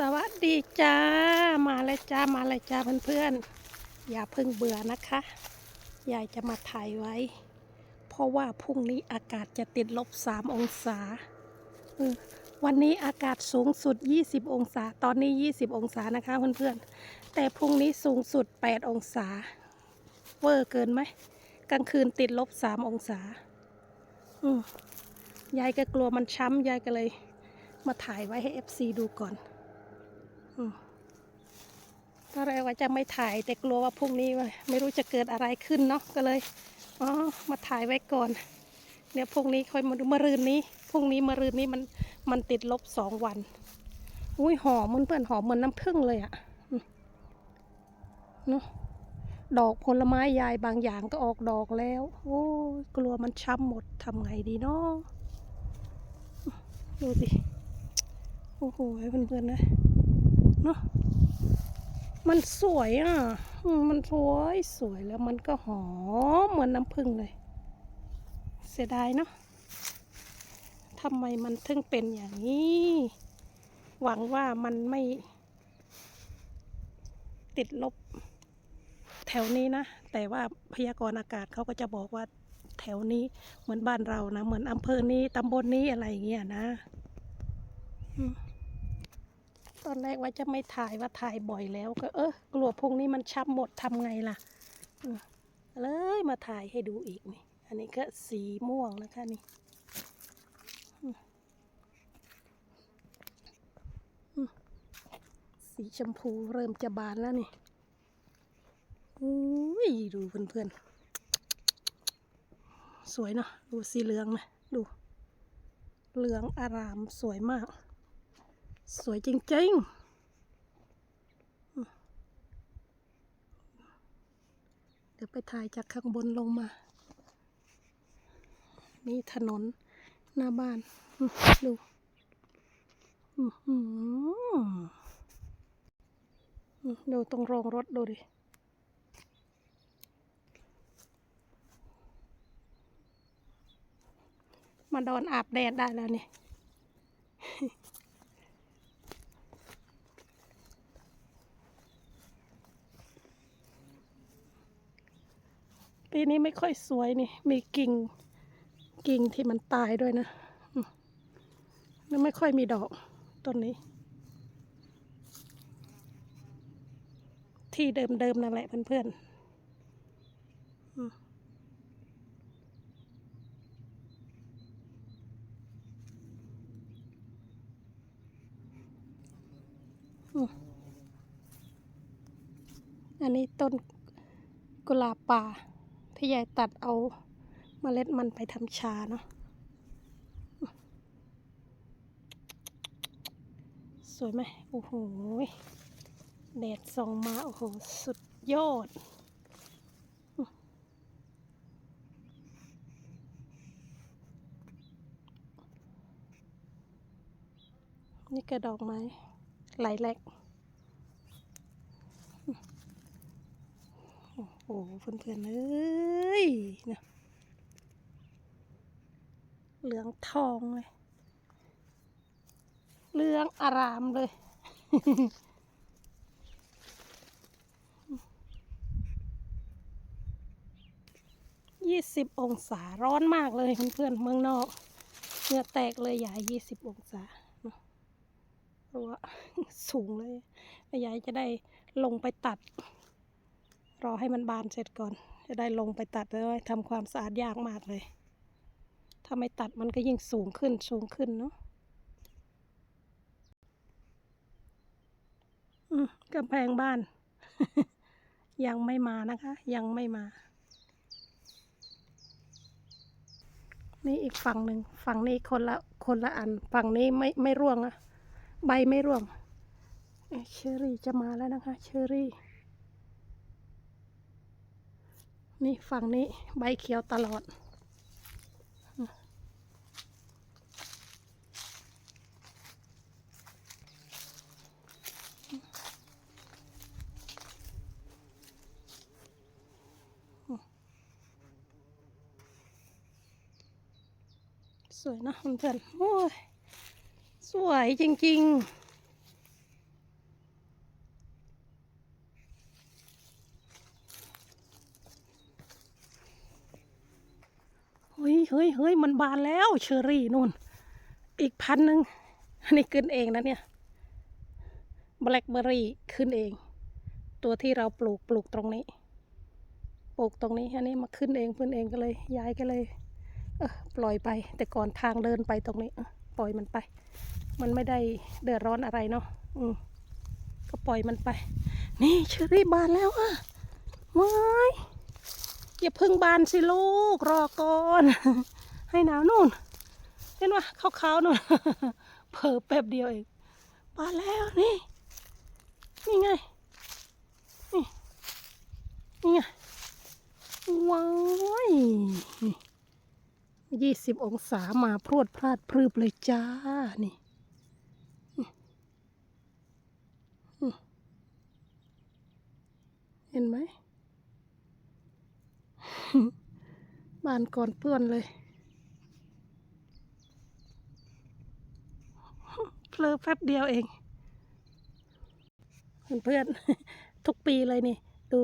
สวัสดีจ้า มาเลยจ้า มาเลยจ้าเพื่อนๆ อย่าเพิ่งเบื่อนะคะยายจะมาถ่ายไว้ เพราะว่าพรุ่งนี้อากาศจะติดลบสามองศา วันนี้อากาศสูงสุด 20 องศา ตอนนี้ 20 องศานะคะเพื่อนๆ แต่พรุ่งนี้สูงสุด 8 องศา เวอร์เกินไหม กลางคืนติดลบสามองศาอืยายก็กลัวมันช้ำ ยายก็เลย มาถ่ายไว้ให้ FC ดูก่อน ตอนแรกว่าจะไม่ถ่ายแต่กลัวว่าพรุ่งนี้ว่าไม่รู้จะเกิดอะไรขึ้นเนาะก็เลยอ๋อมาถ่ายไว้ก่อนเดี๋ยวพรุ่งนี้ค่อยมาดูมะรืนนี้พรุ่งนี้มะรืนนี้มันมันติดลบสองวัน อุ้ยหอมมันเพื่อนหอมเหมือนน้ำผึ้งเลยอะเนาะดอกผลไม้ยายบางอย่างก็ออกดอกแล้ว โอ้กลัวมันช้ำหมดทำไงดีเนาะดูสิ โอ้โหเพื่อนๆนะ เนาะมันสวยอะมันสวยสวยแล้วมันก็หอมเหมือนน้ำผึ้งเลย เสียดายเนาะทำไมมันถึงเป็นอย่างนี้ หวังว่ามันไม่ ติดลบ แถวนี้นะ แต่ว่าพยากรณ์อากาศเขาก็จะบอกว่าแถวนี้เหมือนบ้านเรานะ เหมือนอำเภอนี้ตำบลนี้อะไรอย่างเงี้ยนะ อืม ตอนแรกว่าจะไม่ถ่ายว่าถ่ายบ่อยแล้ว ก็เออกลัวพุงนี้มันช้ำหมดทำไงล่ะเลยมาถ่ายให้ดูอีกนี่ อันนี้ก็สีม่วงนะคะนี่สีชมพูเริ่มจะบานแล้วนี่อุ้ยดูเพื่อนๆ สวยเนาะดูสีเหลืองนะดู เหลืองอารามสวยมาก สวยจริงๆ เดี๋ยวไปถ่ายจากข้างบนลงมา นี่ถนนหน้าบ้าน ดูดูตรงโรงรถดูดิมาโดนอาบแดดได้แล้วเนี่ย ปีนี้ไม่ค่อยสวยนี่ มีกิ่ง กิ่งที่มันตายด้วยนะแล้วไม่ค่อยมีดอกต้นนี้ ที่เดิมๆนั่นแหละเพื่อนๆอันนี้ต้นกุหลาบป่า ที่ยายตัดเอาเมล็ดมันไปทำชาเนาะสวยไหมโอ้โหแดดส่องมา โอ้โห สุดยอดนี่กระดอกไม้ไหลแหลก โอ้โหเพื่อนๆเอ้ยนะเหลืองทองเลยเหลืองอารามเลย ยี่สิบองศาร้อนมากเลยเพื่อนๆเมืองนอกเหงื่อแตกเลยยายยี่สิบองศาราะว่าสูงเลยยายจะได้ลงไปตัด รอให้มันบานเสร็จก่อน จะได้ลงไปตัดแล้วทำความสะอาดยากมากเลย ถ้าไม่ตัดมันก็ยิ่งสูงขึ้นสูงขึ้นเนาะอืมกำแพงบ้าน ยังไม่มานะคะ ยังไม่มา นี่อีกฝั่งหนึ่งฝั่งนี้คนละคนละอัน ฝั่งนี้ไม่ไม่ร่วงอะใบไม่ร่วงเอ๊ะเชอรี่จะมาแล้วนะคะ เชอรี่ นี่ฝั่งนี้ใบเขียวตลอด สวยนะเพื่อนๆโอ้ย สวยจริง เฮ้ยเฮ้ยมันบานแล้วเชอรี่นู่น อีกพันหนึ่งอันนี้ขึ้นเองนะเนี่ยแบล็คเบอร์รี่ขึ้นเอง ตัวที่เราปลูกปลูกตรงนี้ ปลูกตรงนี้อันนี้มาขึ้นเองขึ้นเองก็เลย ย้ายก็เลยเออปล่อยไป แต่ก่อนทางเดินไปตรงนี้ปล่อยมันไป มันไม่ได้เดือดร้อนอะไรเนาะอืมก็ปล่อยมันไป นี่เชอรี่บานแล้วอะว้า อย่าพึ่งบานสิลูกรอก่อน ให้หนาวนู่น เห็นว่าขาวๆนู่นเผลอแป๊บเดียวเองบานแล้วนี่นี่ไงนี่นี่ไงว้ายยี่สิบองศามาพรวดพลาดพรืบเลยจ้านี่เห็นไหม บานก่อนเปื้อนเลย เพลอแป๊บเดียวเอง เพื่อนๆทุกปีเลยนี่ ดู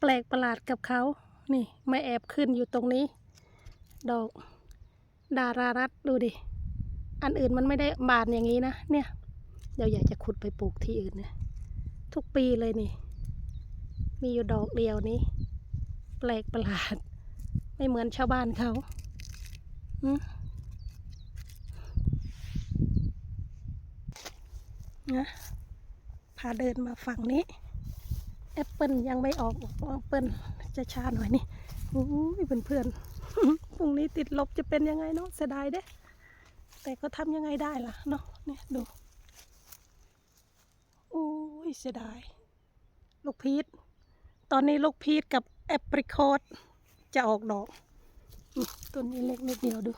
แปลกประหลาดกับเขา นี่ไม่แอบขึ้นอยู่ตรงนี้ ดอก ดารารัตดูดิ อันอื่นมันไม่ได้บานอย่างนี้นะ เนี่ย เดี๋ยวอยากจะขุดไปปลูกที่อื่นเนี่ยทุกปีเลยนี่ มีอยู่ดอกเดียวนี้ แปลกประหลาด ไม่เหมือนชาวบ้านเขาอนะพาเดินมาฝั่งนี้ แอปเปิลยังไม่ออกแอปเปิลจะช้าหน่อยนี่โอ้ยเพื่อนๆพรุ่งนี้ติดลบจะเป็นยังไงเนาะเสียดายเด้แต่ก็ทำยังไงได้ล่ะเนาะเนี่ยดูโอ้ยเสียดาย ลูกพีช ตอนนี้ลูกพีชกับแอปริคอตจะออกดอกต้นนี้เล็กนิดเดียวดู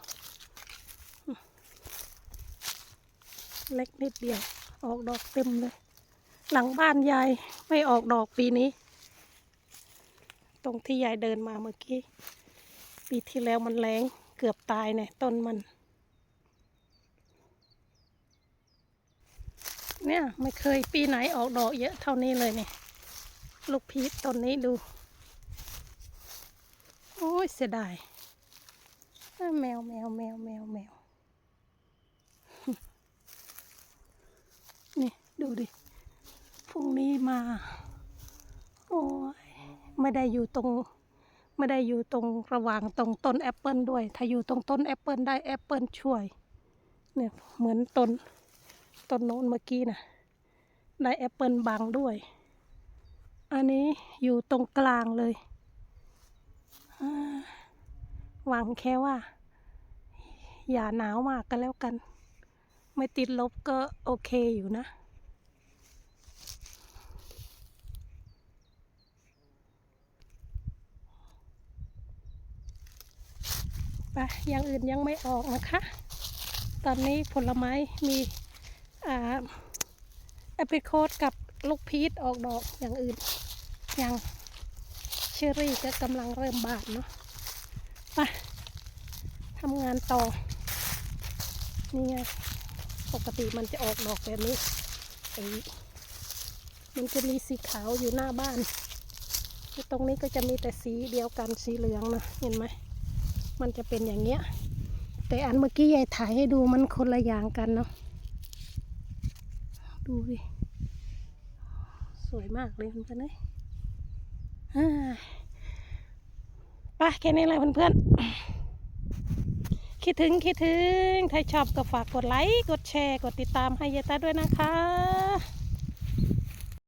เล็กนิดเดียว ออกดอกเต็มเลย หลังบ้านยายไม่ออกดอกปีนี้ ตรงที่ยายเดินมาเมื่อกี้ ปีที่แล้วมันแรงเกือบตายเนี่ยต้นมัน เนี่ยไม่เคยปีไหนออกดอกเยอะเท่านี้เลยเนี่ย ลูกพีชต้นนี้ดู โอ้ยเสียดายแมวแมวแมวแมวแมว นี่ ดูดิ พรุ่งนี้มา โอ้ย ไม่ได้อยู่ตรง ไม่ได้อยู่ตรงระหว่างตรงต้นแอปเปิลด้วย ถ้าอยู่ตรงต้นแอปเปิลได้แอปเปิลช่วย เนี่ย เหมือนต้น ต้นโน้นเมื่อกี้นะได้แอปเปิลบังด้วย อันนี้อยู่ตรงกลางเลย หวังแค่ว่า อย่าหนาวมากก็แล้วกัน ไม่ติดลบก็โอเคอยู่นะ ไปอย่างอื่นยังไม่ออกนะคะ ตอนนี้ผลไม้มีแอปเปิลโคดกับลูกพีชออกดอกอย่างอื่น ยังเชอรี่ก็กำลังเริ่มบานเนาะไปทำงานต่อ นี่ไง ปกติมันจะออกดอกแบบนี้ไอ้มันจะมีสีขาวอยู่หน้าบ้านแล้วตรงนี้ก็จะมีแต่สีเดียวกันสีเหลืองนะเห็นไหม มันจะเป็นอย่างเงี้ย แต่อันเมื่อกี้ยายถ่ายให้ดูมันคนละอย่างกันเนาะ ดูดิ สวยมากเลยเพื่อนๆเลย อ่าไปแค่นี้แหละเพื่อนๆ คิดถึงคิดถึง ถ้าชอบก็ฝากกดไลค์ กดแชร์ กดติดตามให้ยายตาด้วยนะคะ